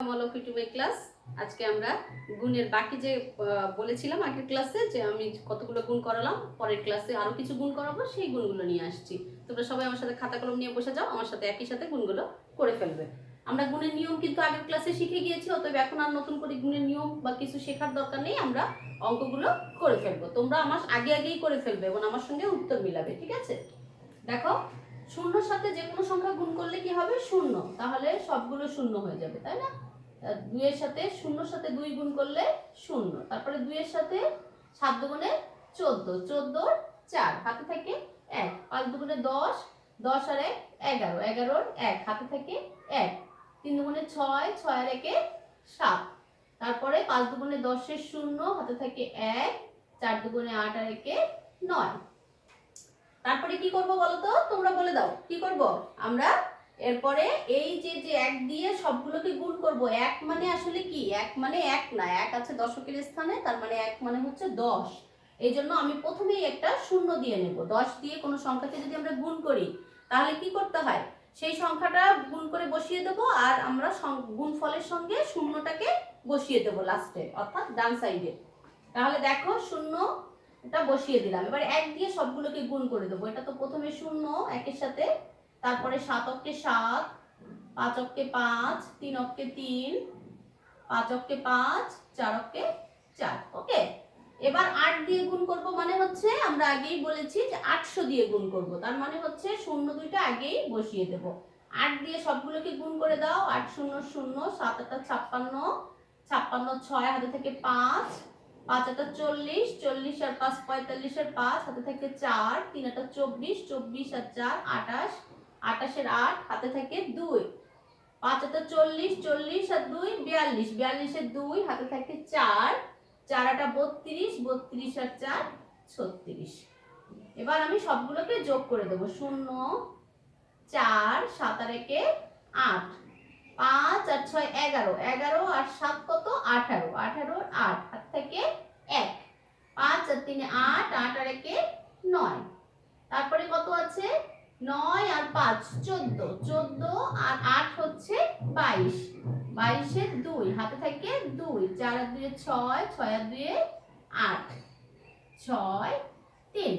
All of you class. আজকে আমরা গুণের বাকি যে বলেছিলাম আগের ক্লাসে যে আমি কতগুলো গুণ করালাম, পরের ক্লাসে কিছু গুণ করাবো, সেই গুণগুলো নিয়ে আসছি। তোমরা সবাই আমার সাথে খাতা কলম নিয়ে বসে যাও, আমার সাথে একই সাথে গুণগুলো করে ফেলবে। আমরা গুণের নিয়ম কিন্তু আগের ক্লাসে শিখে গিয়েছি, অতএব এখন আর নতুন করে গুণের নিয়ম বা কিছু শেখার দরকার নেই, আমরা অঙ্কগুলো করে ফেলব। তোমরা আমার আগে আগেই করে ফেলবে এবং আমার সঙ্গে উত্তর মিলাবে, ঠিক আছে? দেখো, শূন্যর সাথে যে কোনো সংখ্যা গুণ করলে কি হবে? শূন্য। তাহলে সবগুলো শূন্য হয়ে যাবে, তাই না? দুইয়ের সাথে শূন্যর সাথে দুই গুণ করলে শূন্য। তারপরে দুইয়ের সাথে সাত দুগুণে চোদ্দ, চোদ্দোর চার, হাতে থাকে এক। পাঁচ দুগুণে দশ দশ আর এক, এগারো। এগারোর এক, হাতে থাকে এক। তিন দুগুণে ছয় ছয় আর একে সাত। তারপরে পাঁচ দুগুণে দশের শূন্য, হাতে থাকে এক, চার দুগুণে আট আর একে নয়। তারপরে কি করব বলো তো? তোমরা বলে দাও। কি করব? আমরা এরপরে এই যে যে এক দিয়ে সবগুলোকে গুণ করব, এক মানে আসলে কি? এক মানে এক না, এক আছে দশকের স্থানে, তার মানে এক মানে হচ্ছে দশ। এই জন্য আমি প্রথমেই একটা শূন্য দিয়ে নেব। দশ দিয়ে কোনো সংখ্যাকে যদি আমরা গুণ করি, তাহলে কি করতে হয়? সেই সংখ্যাটা গুণ করে বসিয়ে দেবো, আর আমরা সং- গুণফলের সঙ্গে শূন্যটাকে বসিয়ে দেবো লাস্টে, অর্থাৎ ডান সাইডে। তাহলে দেখো শূন্য এটা বসিয়ে দিলাম। এবার এক দিয়ে সবগুলোকে গুণ করে দেবো। এটা তো প্রথমে শূন্য, একের সাথে তারপরে সাত অক্কে সাত, পাঁচ অক্কে পাঁচ, তিন অক্কে তিন, পাঁচ অক্কে পাঁচ, চার অক্কে চার। ওকে? এবার আট দিয়ে গুণ করব মানে হচ্ছে আমরা আগেই বলেছি যে আটশো দিয়ে গুণ করব। তার মানে হচ্ছে শূন্য দুইটা আগেই বসিয়ে দেব। আট দিয়ে সবগুলোকে গুণ করে দাও। আট শূন্য শূন্য, সাত আটটা ছাপ্পান্ন ছাপ্পান্ন ছয়, হাতে থেকে পাঁচ পাঁচ একটা চল্লিশ চল্লিশ আর পাঁচ পঁয়তাল্লিশ আর পাঁচ, হাতে থেকে চার, তিন একটা চব্বিশ চব্বিশ আর চার, আঠাশ আঠাশের আট, হাতে থাকে দুই। পাঁচ একটা চল্লিশ চল্লিশ আর দুই, বিয়াল্লিশ। বিয়াল্লিশের দুই, হাতে থাকে চার। চার আটা বত্রিশ বত্রিশ আর চার, ছত্রিশ। এবার আমি সবগুলোকে যোগ করে দেবো। শূন্য, চার, সাত আর একে আট। পাঁচ আর ছয়, এগারো। এগারো আর সাত কত? আঠারো। আঠারোর আট, হাত থেকে এক। পাঁচ আর তিনে আট আট আর একে নয়। তারপরে কত আছে? নয় আর পাঁচ, চোদ্দ। চোদ্দ আর আট হচ্ছে বাইশ। বাইশের দুই, হাতে থাকে দুই। চার আর দুয়ে ছয় ছয় আর দুয়ে আট। ছয়, তিন।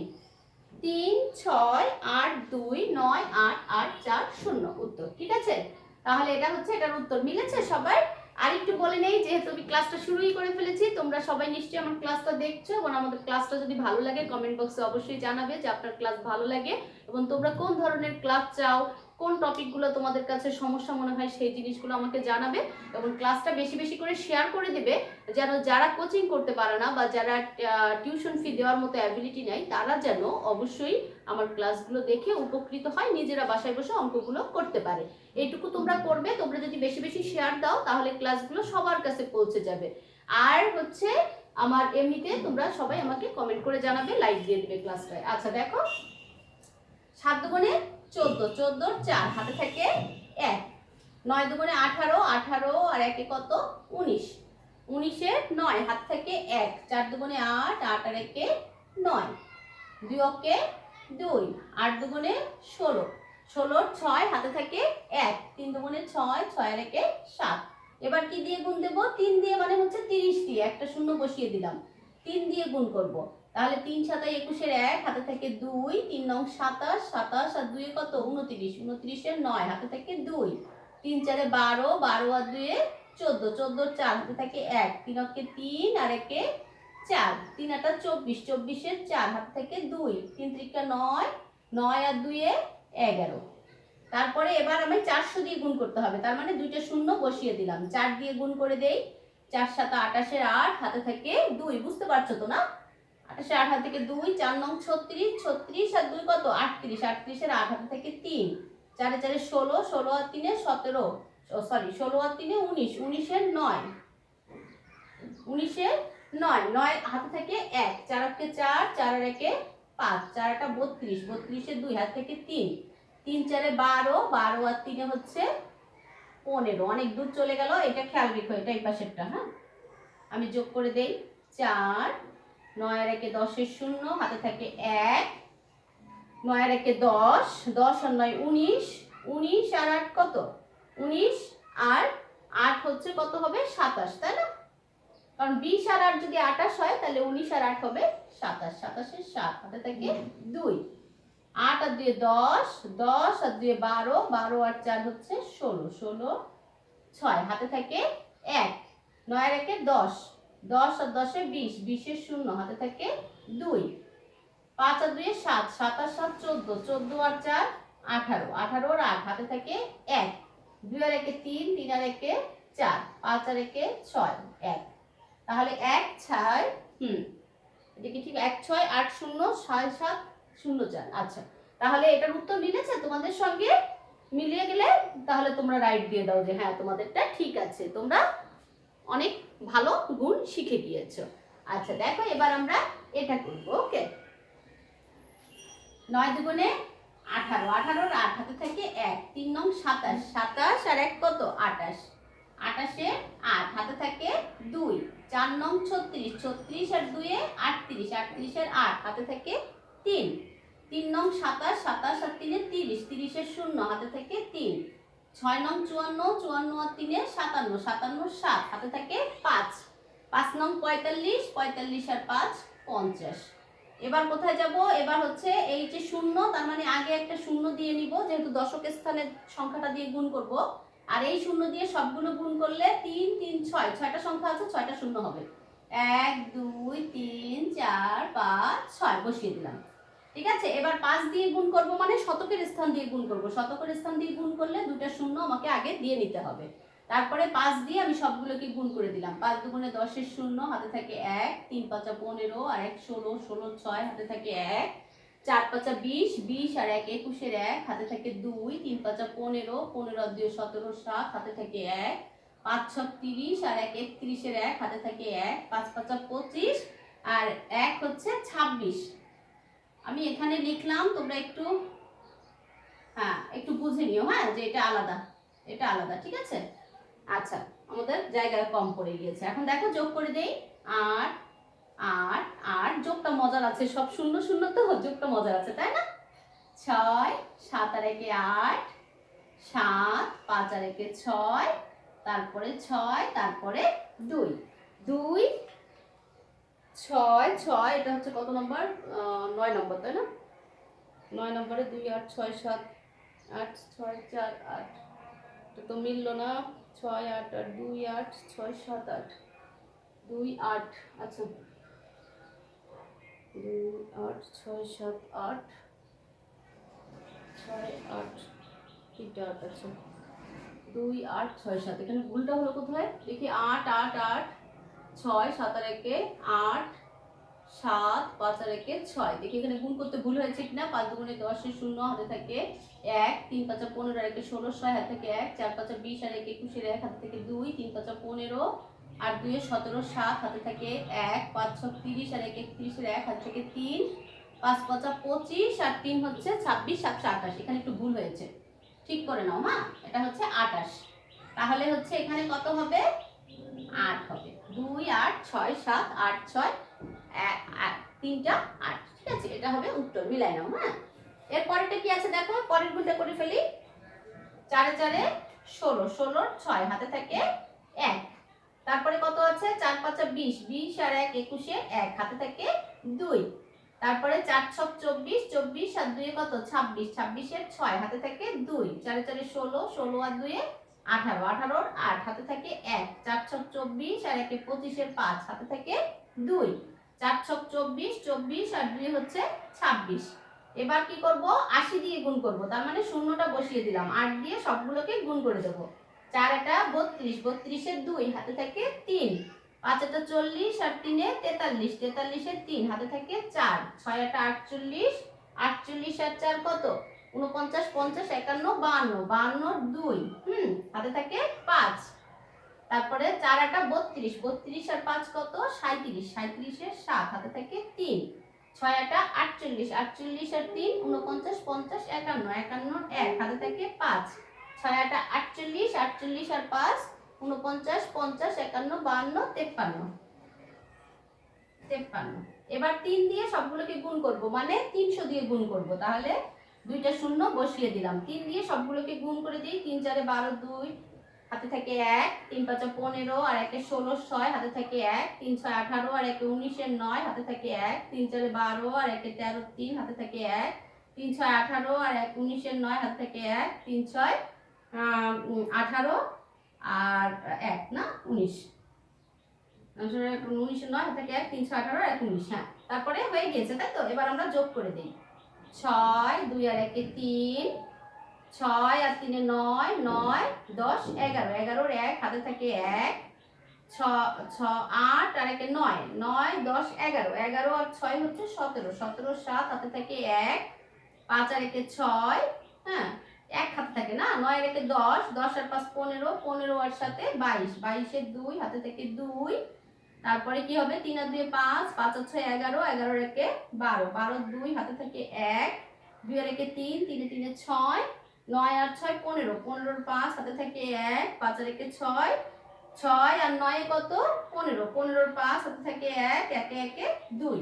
তিন, ছয়, আট, দুই, নয়, আট আট, চার, শূন্য। উত্তর, ঠিক আছে? তাহলে এটা হচ্ছে, এটার উত্তর। মিলেছে সবাই আর একটু বলে নেই, যেহেতু আমি ক্লাসটা শুরুই করে ফেলেছি, তোমরা সবাই নিশ্চয়ই আমার ক্লাসটা দেখছ, এবং আমাদের ক্লাসটা যদি ভালো লাগে কমেন্ট বক্সে অবশ্যই জানাবে যে আপনার ক্লাস ভালো লাগে। এবং তোমরা কোন ধরনের ক্লাস চাও, কোন টপিকগুলো তোমাদের কাছে সমস্যা মনে হয় সেই জিনিসগুলো আমাকে জানাবে এবং ক্লাসটা বেশি বেশি করে শেয়ার করে দেবে, যেন যারা কোচিং করতে পারে না বা যারা টিউশন ফি দেওয়ার মতো অ্যাবিলিটি নেই, তারা যেন অবশ্যই আমার ক্লাসগুলো দেখে উপকৃত হয়, নিজেরা বাসায় বসে অঙ্কগুলো করতে পারে। এইটুকু তোমরা করবে, তোমরা যদি বেশি বেশি শেয়ার দাও, তাহলে ক্লাসগুলো সবার কাছে পৌঁছে যাবে। আর হচ্ছে, আমার এমনিতে তোমরা সবাই আমাকে কমেন্ট করে জানাবে লাইক দিয়ে দেবে ক্লাসটায় আচ্ছা দেখো। সাত দুগুণে চোদ্দ চোদ্দোর চার, হাতে থাকে এক। নয় দুগুণে আঠারো আঠারো আর একে কত? উনিশ। উনিশের নয়, হাত থেকে এক। চার দুগুণে আট আট আর একে নয়। দুই অকে দুই, আট দুগুণে ষোলো। ষোলোর ছয়, হাতে থাকে এক। তিন দুগুণে ছয় ছয় আর একে সাত। এবার কি দিয়ে গুণ দেবো? তিন দিয়ে মানে হচ্ছে তিরিশ দিয়ে। একটা শূন্য বসিয়ে দিলাম। তিন দিয়ে গুণ করব। তাহলে তিন সাতাই একুশের এক, হাতে থেকে দুই, তিন নং সাতাশ সাতাশ আর দুয়ে কত? উনত্রিশ, উনত্রিশের নয়, হাতে থাকে দুই। তিন চারে বারো বারো আর দুয়ে চোদ্দ চোদ্দোর চার, হাতে থাকে এক। তিন অকে তিন, আর একে চার। তিন আটা চব্বিশ, চব্বিশের চার, হাত থেকে দুই। তিন ত্রিকা নয় নয় আর দুয়ে এগারো। তারপরে এবার আমি চারশো দিয়ে গুণ করতে হবে। তার মানে দুইটা শূন্য বসিয়ে দিলাম। চার দিয়ে গুণ করে দেই। চার সাত আটাশের আট, হাতে থাকে দুই। বুঝতে পারছ তো না? আটাশের আট হাত থেকে দুই, চার নং ছত্রিশ ছত্রিশ আর দুই কত? আটত্রিশ, আটত্রিশের আট হাতে থেকে তিন। চারে চারে ষোলো ষোলো আর তিনে সতেরো। সরি ষোলো আর তিনে উনিশ, উনিশের নয়। উনিশের নয় নয় হাতে থেকে এক। চার একে চার চার একে পাঁচ। চার একটা বত্রিশ বত্রিশের দুই হাত থেকে তিন। তিন চারে বারো বারো আর তিনে হচ্ছে পনেরো। অনেক দূর চলে গেল, এটা খেয়াল রেখো, এটা এই পাশেরটা হ্যাঁ? আমি যোগ করে দেই, চার নয় আর একে দশের শূন্য, হাতে থাকে এক। নয় আর একে দশ দশ আর নয় উনিশ। উনিশ আর আট কত? উনিশ আর আট হচ্ছে কত হবে? সাতাশ, তাই না? কারণ বিশ আর আট যদি আটাশ হয়, তাহলে উনিশ আর আট হবে সাতাশ। সাতাশের সাত, হাতে থাকে দুই। আট আর দুয়ে দশ দশ আর দুয়ে বারো বারো আর চার হচ্ছে ষোলো। ষোলো, ছয়, হাতে থাকে এক। নয় একে দশ। দশ আর দশে বিশ, বিশের শূন্য, হাতে থাকে দুই। পাঁচ আর দুয়ে সাত সাত আর সাত চোদ্দ চোদ্দ আর চার, আঠারো। আঠারো আর আট, হাতে থাকে এক। দুই আর একে তিন তিন আর একে চার, পাঁচ আর একে ছয়, এক। তাহলে এক, ছয়, হুম। এটা কি ঠিক? এক, ছয়, আট, শূন্য, ছয়, সাত, শূন্য, চার। আচ্ছা তাহলে এটার উত্তর মিলেছে তোমাদের সঙ্গে? মিলিয়ে গেলে তাহলে তোমরা রাইট দিয়ে দাও যে হ্যাঁ তোমাদেরটা ঠিক আছে। তোমরা অনেক ভালো গুণ শিখে গিয়েছো। আচ্ছা দেখো এবার আমরা এটা করব ওকে নয় দুগুণে আঠারো, আঠারোর আট হাতে থেকে এক, তিন নং সাতাশ সাতাশ আর এক কত? আটাশ আটাশে আট হাতে থাকে দুই, চার নং ছত্রিশ ছত্রিশ আর দুয়ে আটত্রিশ আটত্রিশের আট হাতে থাকে তিন। তিন নং সাতাশ সাতাশ আর তিনে তিরিশ, তিরিশের শূন্য হাতে থেকে তিন। ছয় নং চুয়ান্ন চুয়ান্ন আর তিনে সাতান্ন সাতান্ন সাত, হাতে থাকে পাঁচ। পাঁচ নং পঁয়তাল্লিশ পঁয়তাল্লিশ আর পাঁচ পঞ্চাশ। এবার কোথায় যাব? এবার হচ্ছে এই যে শূন্য, তার মানে আগে একটা শূন্য দিয়ে নিব, যেহেতু দশক স্থানের সংখ্যাটা দিয়ে গুণ করব। আর এই শূন্য দিয়ে সবগুলো গুণ করলে তিন তিন, ছয়, ছয়টা সংখ্যা আছে, ছয়টা শূন্য হবে। এক, দুই, তিন, চার, পাঁচ, ছয়, বসিয়ে দিলাম। ঠিক আছে? এবার পাঁচ দিয়ে গুণ করব মানে শতকের স্থান দিয়ে গুণ করব। শতকের স্থান দিয়ে গুণ করলে দুটা শূন্য আমাকে আগে দিয়ে নিতে হবে। তারপরে পাঁচ দিয়ে আমি সবগুলোকে গুণ করে দিলাম। পাঁচ দুগুণে দশের শূন্য, হাতে থাকে এক, তিন পাঁচা পনেরো, আর এক ষোলো ষোলো ছয়, হাতে থাকে এক, চার পাঁচা বিশ বিশ আর এক একুশের এক, হাতে থাকে দুই, তিন পাঁচা পনেরো পনেরো দুই সতেরো, সাত, হাতে থাকে এক, পাঁচ ছ তিরিশ আর এক একত্রিশের এক, হাতে থাকে এক, পাঁচ পাঁচা পঁচিশ, আর এক হচ্ছে ছাব্বিশ। আমি এখানে লিখলাম, তোমরা একটু হ্যাঁ একটু বুঝে নিও হ্যাঁ যে এটা আলাদা এটা আলাদা, ঠিক আছে? আচ্ছা আমাদের জায়গায় কম পড়ে গিয়েছে। এখন দেখো, যোগ করে দেই আট আট আট যোগটা মজার আছে, সব শূন্য শূন্য তো, যোগটা মজার আছে, তাই না? ছয়, সাত আর একে আট, সাত, পাঁচ আর একে ছয়, তারপরে ছয়, তারপরে দুই। দুই ছয় ছয়, এটা হচ্ছে কত নম্বর? নয় নম্বর, তাই না? নয় নম্বরে দুই, আট, ছয়, সাত, আট, ছয়, চার, আট। এটা তো মিললো না। ছয়, আট আট, দুই, আট, ছয়, সাত, আট। দুই, আট আচ্ছা। দুই, আট, ছয়, সাত, আট। ছয়, আট তিনটা আট আচ্ছা। দুই, আট, ছয়, সাত। এখানে ভুলটা হলো কোথায়? দেখি, আট আট আট। ছয়, সাত আর একে আট, সাত, পাঁচ আর একে ছয়। দেখি এখানে গুণ করতে ভুল হয়েছে কিনা। পাঁচ দুগুণে দশের শূন্য, হাতে থাকে এক, তিন পাঁচা পনেরো আর একে ষোলো, ছয় হাতে থেকে এক, চার পাঁচা বিশ আর একে একুশের এক, হাত থেকে দুই, তিন পাঁচা পনেরো আর দুয়ে সতেরো, সাত, হাতে থাকে এক, পাঁচ ছ তিরিশ আর এক একত্রিশের এক, হাতে থেকে তিন, পাঁচ পাঁচা পঁচিশ আর তিন হচ্ছে ছাব্বিশ, সাতশো আঠাশ। এখানে একটু ভুল হয়েছে। ঠিক করে নাও হ্যাঁ? এটা হচ্ছে আঠাশ। তাহলে হচ্ছে এখানে কত হবে? আট হবে। দুই আট ছয় সাত আট ছয় তিনটা আট। ঠিক আছে, এটা হবে উত্তর। মিলাই নাও হ্যাঁ? এর পরেরটা কি আছে দেখো? পরের গুণটা করে ফেলি। চারে চারে ষোলো ষোলোর ছয়, হাতে থাকে এক। তারপরে কত আছে? চার পাঁচা বিশ। বিশ আর এক একুশে এক, হাতে থাকে দুই। তারপরে চার ছক চব্বিশ চব্বিশ আর দুয়ে কত? ছাব্বিশ। ছাব্বিশের ছয়, হাতে থাকে দুই। চারে চারে ষোলো ষোলো আর দুয়ে আঠারো, আঠারোর আট হাতে থাকে এক, চার ছক চব্বিশ আর একে পঁচিশের পাঁচ হাতে থাকে দুই, চার ছক চব্বিশ চব্বিশ আর দুই হচ্ছে ছাব্বিশ। এবার কি করব? আশি দিয়ে গুণ করব, তার মানে শূন্যটা বসিয়ে দিলাম। আট দিয়ে সবগুলোকে গুণ করে দেবো। চার এটা বত্রিশ, বত্রিশের দুই হাতে থাকে তিন, পাঁচ এটা চল্লিশ আর তিনে তেতাল্লিশ, তেতাল্লিশের তিন হাতে থাকে চার, ছয় একটা আটচল্লিশ আটচল্লিশ আর চার কত? উনপঞ্চাশ পঞ্চাশ, একান্ন বাহান্ন বাহান্নর দুই, হুম, হাতে থাকে পাঁচ। তারপরে চার আটা বত্রিশ বত্রিশ আর পাঁচ কত? সাঁত্রিশ সাঁত্রিশের সাত, হাতে থাকে তিন। ছয় আটা আটচল্লিশ আটচল্লিশ আর তিন উনপঞ্চাশ পঞ্চাশ, একান্ন একান্ন, এক, হাতে থাকে পাঁচ। ছয় আটা আটচল্লিশ আটচল্লিশ আর পাঁচ উনপঞ্চাশ পঞ্চাশ, একান্ন বাহান্ন তেপ্পান্ন। তেপ্পান্ন। এবার তিন দিয়ে সবগুলোকে গুণ করব মানে তিনশো দিয়ে গুণ করব, তাহলে দুইটা শূন্য বসিয়ে দিলাম। তিন দিয়ে সবগুলোকে গুণ করে দিই। তিন, চারে বারো, দুই, হাতে থাকে এক, তিন, পাঁচা পনেরো, আর একে ষোলো, ছয়, হাতে থাকে এক, তিন, ছয়, আঠারো, আর একে উনিশের নয়, হাতে থাকে এক, তিন, চারে বারো, আর একে তেরো, তিন, হাতে থাকে এক, তিন, ছয়, আঠারো, আর এক উনিশের নয়, হাতে থাকে এক, তিন, ছয় আঠারো, আর এক, না, উনিশ। উনিশের নয়, হাতে থাকে এক, তিন, ছয়, আঠারো, আর এক, উনিশ হ্যাঁ। তারপরে হয়ে গেছে তাই তো? এবার আমরা যোগ করে দিই। ছয়, দুই আর একে তিন, ছয় আর তিনে নয় নয়, দশ, এগারো। এগারোর এক, হাতে থাকে এক, ছ ছ, আট আর একে নয় নয়, দশ, এগারো। এগারো আর ছয় হচ্ছে সতেরো। সতেরো, সাত, হাতে থাকে এক, পাঁচ আর একে ছয় হ্যাঁ এক হাতে থাকে না? নয় আর একে দশ দশ আর পাঁচ পনেরো পনেরো আর সাথে বাইশ। বাইশের দুই, হাতে থেকে দুই তারপরে কি হবে? তিন আর দুই পাঁচ পাঁচ আর ছয় এগারো এগারো একে বারো। বারো দুই, হাতে থাকে এক। দুই আর একে তিন, তিনে তিনে ছয়। নয় আর ছয় পনেরো। পনেরোর পাঁচ, হাতে থাকে এক। পাঁচ আর একে ছয়। ছয় আর নয় কত? পনেরো। পনেরোর পাঁচ, হাতে থাকে এক, একে একে দুই।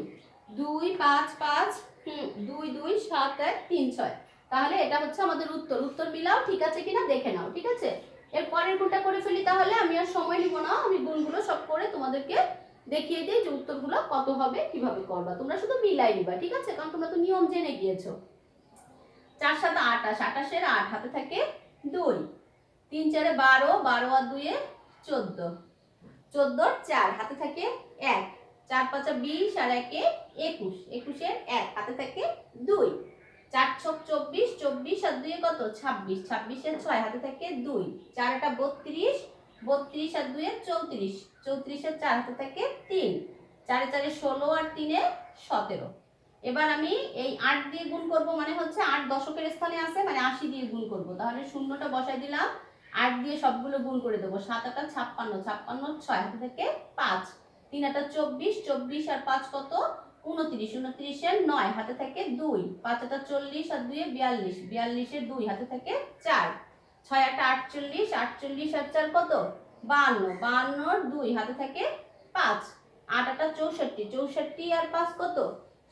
দুই, পাঁচ পাঁচ, হুম, দুই দুই, সাত, এক, তিন, ছয়। তাহলে এটা হচ্ছে আমাদের উত্তর। উত্তর মিলাও, ঠিক আছে কিনা? দেখে নাও, ঠিক আছে? এর পরের গুণটা করে ফেলি তাহলে, আমি আর সময় নিব না। আমি গুণগুলো সব করে তোমাদেরকে দেখিয়ে দিই যে উত্তরগুলো কত হবে, কীভাবে করবা। তোমরা শুধু মিলাই নিবা, ঠিক আছে? কারণ তোমরা তো নিয়ম জেনে গিয়েছো। চার সাথে আটাশ আটাশের আট হাতে থাকে দুই। তিন চারে বারো বারো আর দুয়ে চোদ্দ। চোদ্দোর চার হাতে থাকে এক। চার পাঁচা বিশ আর একে একুশ। একুশের এক হাতে থাকে দুই। চার ছক চব্বিশ চব্বিশ আর দুয়ে কত? ছাব্বিশ। ছাব্বিশের ছয় হাতে থাকে দুই। চারটা বত্রিশ বত্রিশ আর দুয়ে চৌত্রিশ। চৌত্রিশের চার হাতে থাকে তিন। চারে চারে ষোলো আর তিনে সতেরো। এবার আমি এই আট দিয়ে গুণ করব মানে হচ্ছে আট দশকের স্থানে আছে মানে আশি দিয়ে গুণ করব। তাহলে শূন্যটা বসাই দিলাম। আট দিয়ে সবগুলো গুণ করে দেবো। সাত আটা ছাপ্পান্ন ছাপ্পান্ন ছয় হাতে থেকে পাঁচ। তিন আটা চব্বিশ চব্বিশ আর পাঁচ কত? উনত্রিশ, উনত্রিশের নয়, হাতে থাকে দুই পাঁচ আটা চল্লিশ আর দুয়ে বিয়াল্লিশ, বিয়াল্লিশের দুই, হাতে থাকে চার, ছয় আটা আটচল্লিশ আটচল্লিশ আর চার কত? বাহান্ন বাহান্নর দুই, হাতে থাকে পাঁচ, আট আটা চৌষট্টি চৌষট্টি আর পাঁচ কত?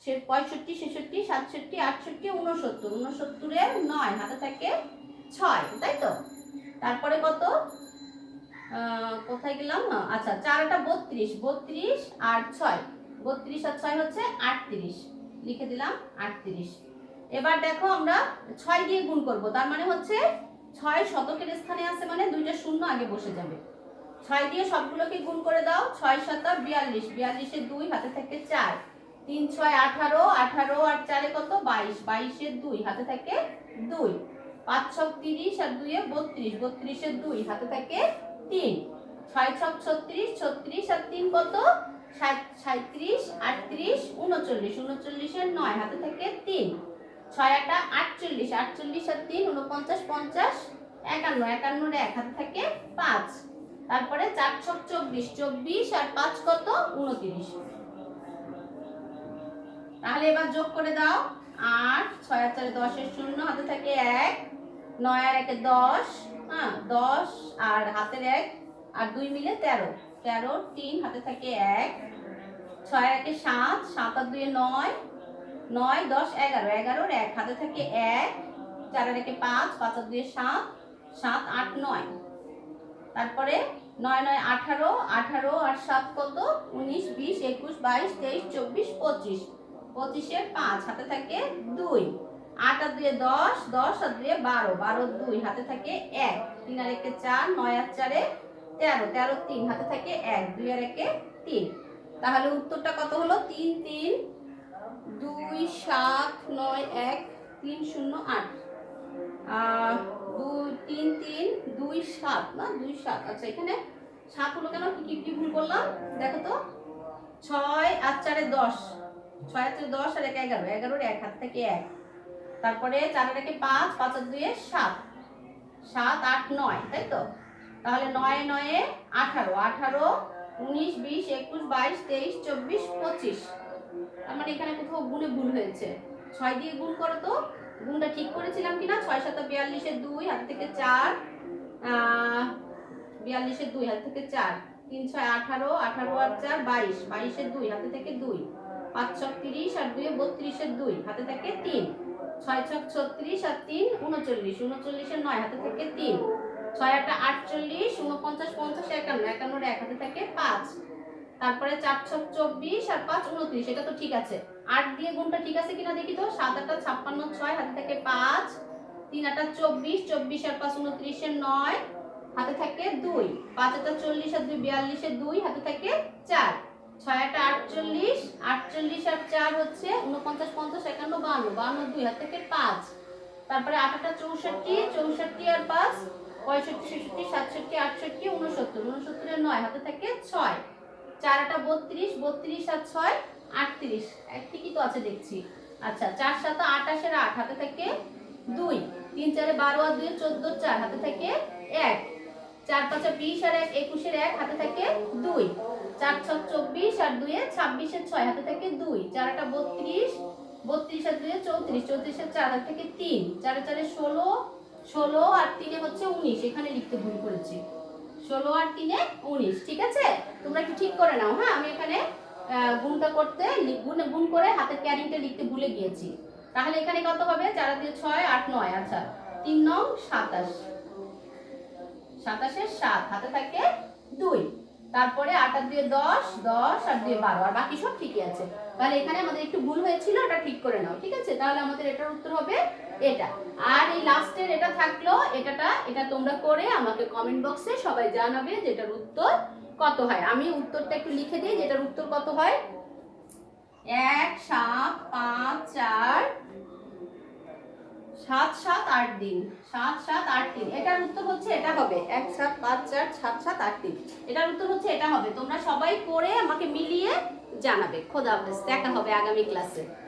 সে পঁয়ষট্টি, ছেষট্টি, সাতষট্টি, আটষট্টি উনসত্তর উনসত্তরের নয়, হাতে থাকে ছয়, তাই তো? তারপরে কত? কোথায় গেলাম? আচ্ছা চারটা বত্রিশ বত্রিশ আর ছয়। বত্রিশ আর ছয় হচ্ছে আটত্রিশ। লিখে দিলাম আটত্রিশ। এবার দেখো আমরা ছয় দিয়ে গুণ করব, তার মানে হচ্ছে ছয় শতকের স্থানে আছে মানে দুইটা শূন্য আগে বসে যাবে। ছয় দিয়ে সবগুলোকে গুণ করে দাও, ছয় সাতা বিয়াল্লিশ। বিয়াল্লিশের দুই, হাতে থাকে চার। তিন, ছয়, আঠারো আঠারো আর চারে কত? বাইশ। বাইশের দুই, হাতে থাকে দুই। পাঁচ, ছক তিরিশ আর দুইয়ে বত্রিশ। বত্রিশের দুই, হাতে থাকে তিন। ছয়, ছক ছত্রিশ ছত্রিশ আর তিন কত? সাঁত্রিশ আটত্রিশ, উনচল্লিশ, উনচল্লিশের নয়, হাতে থাকে তিন। ছয় আটা, আটচল্লিশ আটচল্লিশ আর তিন, উনপঞ্চাশ, পঞ্চাশ, একান্ন, একান্নর এক, হাতে থাকে পাঁচ। তারপরে চার, ছক, চব্বিশ চব্বিশ আর পাঁচ কত? উনত্রিশ। তাহলে এবার যোগ করে দাও। আট, ছয় আর চারে দশের শূন্য, হাতে থাকে এক, নয় আর একে দশ হ্যাঁ দশ আর হাতের এক, আর দুই মিলে তেরো। তেরো, তিন, হাতে থাকে এক, ছয়, একে সাত সাত আর দুয়ে নয় নয়, দশ, এগারো, এগারোর এক, হাতে থাকে এক, চার একে পাঁচ পাঁচ আর দুয়ে সাত সাত, আট, নয়। তারপরে নয় নয়, আঠারো আঠারো আর সাত কত? উনিশ, বিশ, একুশ, বাইশ, তেইশ, চব্বিশ, পঁচিশ। পঁচিশের পাঁচ, হাতে থাকে দুই। আট আর দুয়ে দশ দশ আর দুয়ে বারো বারো দুই, হাতে থাকে এক। তিন আর একে চার, নয় আর চারে তেরো তেরো তিন, হাতে থাকে এক, দুই আর একে তিন। তাহলে উত্তরটা কত হলো? তিন তিন, দুই, সাত, নয়, এক, তিন, শূন্য, আট। দুই, তিন তিন, দুই, সাত, না? দুই, সাত। আচ্ছা এখানে সাত হলো কেন? কি কি ভুল করলাম? দেখো তো। ছয় আর চারে দশ। ছয় আর দশ আর এক এগারো। এগারোর এক, হাত থেকে এক। তারপরে চারের একে পাঁচ পাঁচ আর দুয়ে সাত। সাত, আট, নয়, তাই তো? তাহলে নয় নয়ে আঠারো আঠারো উনিশ বিশ একুশ বাইশ তেইশ চব্বিশ পঁচিশ। তার মানে এখানে কোথাও গুণে ভুল হয়েছে। ছয় দিয়ে গুণ করো তো। গুণটা ঠিক করেছিলাম কিনা ছয় সাত বিয়াল্লিশের দুই হাত থেকে চার আহ, বিয়াল্লিশের দুই হাত থেকে চার। তিন ছয় আঠারো আঠারো আর চার বাইশ। বাইশের দুই হাতে থেকে দুই। পাঁচ ছক তিরিশ আর দুই বত্রিশের দুই হাতে থেকে তিন। ছয় ছক ছত্রিশ আর তিন উনচল্লিশ। উনচল্লিশের নয় হাতে থেকে তিন। ছয় আটটা আটচল্লিশ, উনপঞ্চাশ, পঞ্চাশ, একান্ন একান্নর এক হাতে থাকে পাঁচ। তারপরে চার ছক চব্বিশ আর পাঁচ উনত্রিশ, এটা তো ঠিক আছে। আট দিয়ে গুণটা ঠিক আছে কিনা দেখি তো? সাত আটটা ছাপ্পান্ন, ছয় হাতে থাকে পাঁচ, তিন আটটা চব্বিশ চব্বিশ আর পাঁচ উনত্রিশের নয়, হাতে থাকে দুই। পাঁচ আটটা চল্লিশ আর দুই বিয়াল্লিশের দুই, হাতে থাকে চার। ছয় আটটা আটচল্লিশ আটচল্লিশ আর চার হচ্ছে উনপঞ্চাশ, পঞ্চাশ, একান্ন, বান্ন বান্ন, দুই, হাতে থেকে পাঁচ। তারপরে আট আটটা চৌষট্টি চৌষট্টি আর পাঁচ পঁয়ষট্টি ছেষট্টি সাতষট্টি, আটষট্টি উনসত্তর উনসত্তরের নয়, হাতে থাকে ছয়। চার আটা বত্রিশ বত্রিশ আর ছয়, আটত্রিশ। এক ঠিকই তো আছে দেখছি। আচ্ছা চার, সাত আটাশের আট, হাতে থেকে দুই। তিন, চারে বারো আর দুই চোদ্দ চার, হাতে থেকে এক। চার, পাঁচে, বিশ আর এক, একুশের এক, হাতে থেকে দুই। চার ছক চব্বিশ আর দুয়ে ছাব্বিশের ছয়, হাতে থেকে দুই। চার আটা বত্রিশ বত্রিশ আর দুয়ে চৌত্রিশ, চৌত্রিশের চার, হাতে থেকে তিন। চারে চারে ষোলো ষোলো আর তিনে হচ্ছে উনিশ, এখানে লিখতে ভুল করেছি। ষোলো আর তিনে উনিশ, ঠিক আছে? তোমরা একটু ঠিক করে নাও হ্যাঁ? আমি এখানে গুণটা করতে গুণ গুণ করে হাতের ক্যারিংটা লিখতে ভুলে গিয়েছি। তাহলে এখানে কত হবে? চার দিয়ে ছয়, আট, নয়। আচ্ছা তিন নং সাতাশ। সাতাশের সাত, হাতে থাকে দুই। তারপরে আটার দিয়ে দশ দশ আর দিয়ে বারো, আর বাকি সব ঠিকই আছে। তাহলে এখানে আমাদের একটু ভুল হয়েছিল এটা ঠিক করে নাও, ঠিক আছে? তাহলে আমাদের এটার উত্তর হবে এটা। আর এই লাস্টের এটা থাকল, এটাটা, এটা তোমরা করে আমাকে কমেন্ট বক্সে সবাই জানাবে যে এটার উত্তর কত হয়। আমি উত্তরটা একটু লিখে দিই যেটার উত্তর কত হয়? এক, সাত, পাঁচ, চার সাত সাত আট দিন। সাত সাত আট দিন। এটার উত্তর হচ্ছে এটা হবে। এক সাত পাঁচ চার সাত সাত আট দিন। এটার উত্তর হচ্ছে এটা হবে। তোমরা সবাই করে আমাকে মিলিয়ে জানাবে। খোদা হাফেজ। দেখা হবে আগামী ক্লাসে।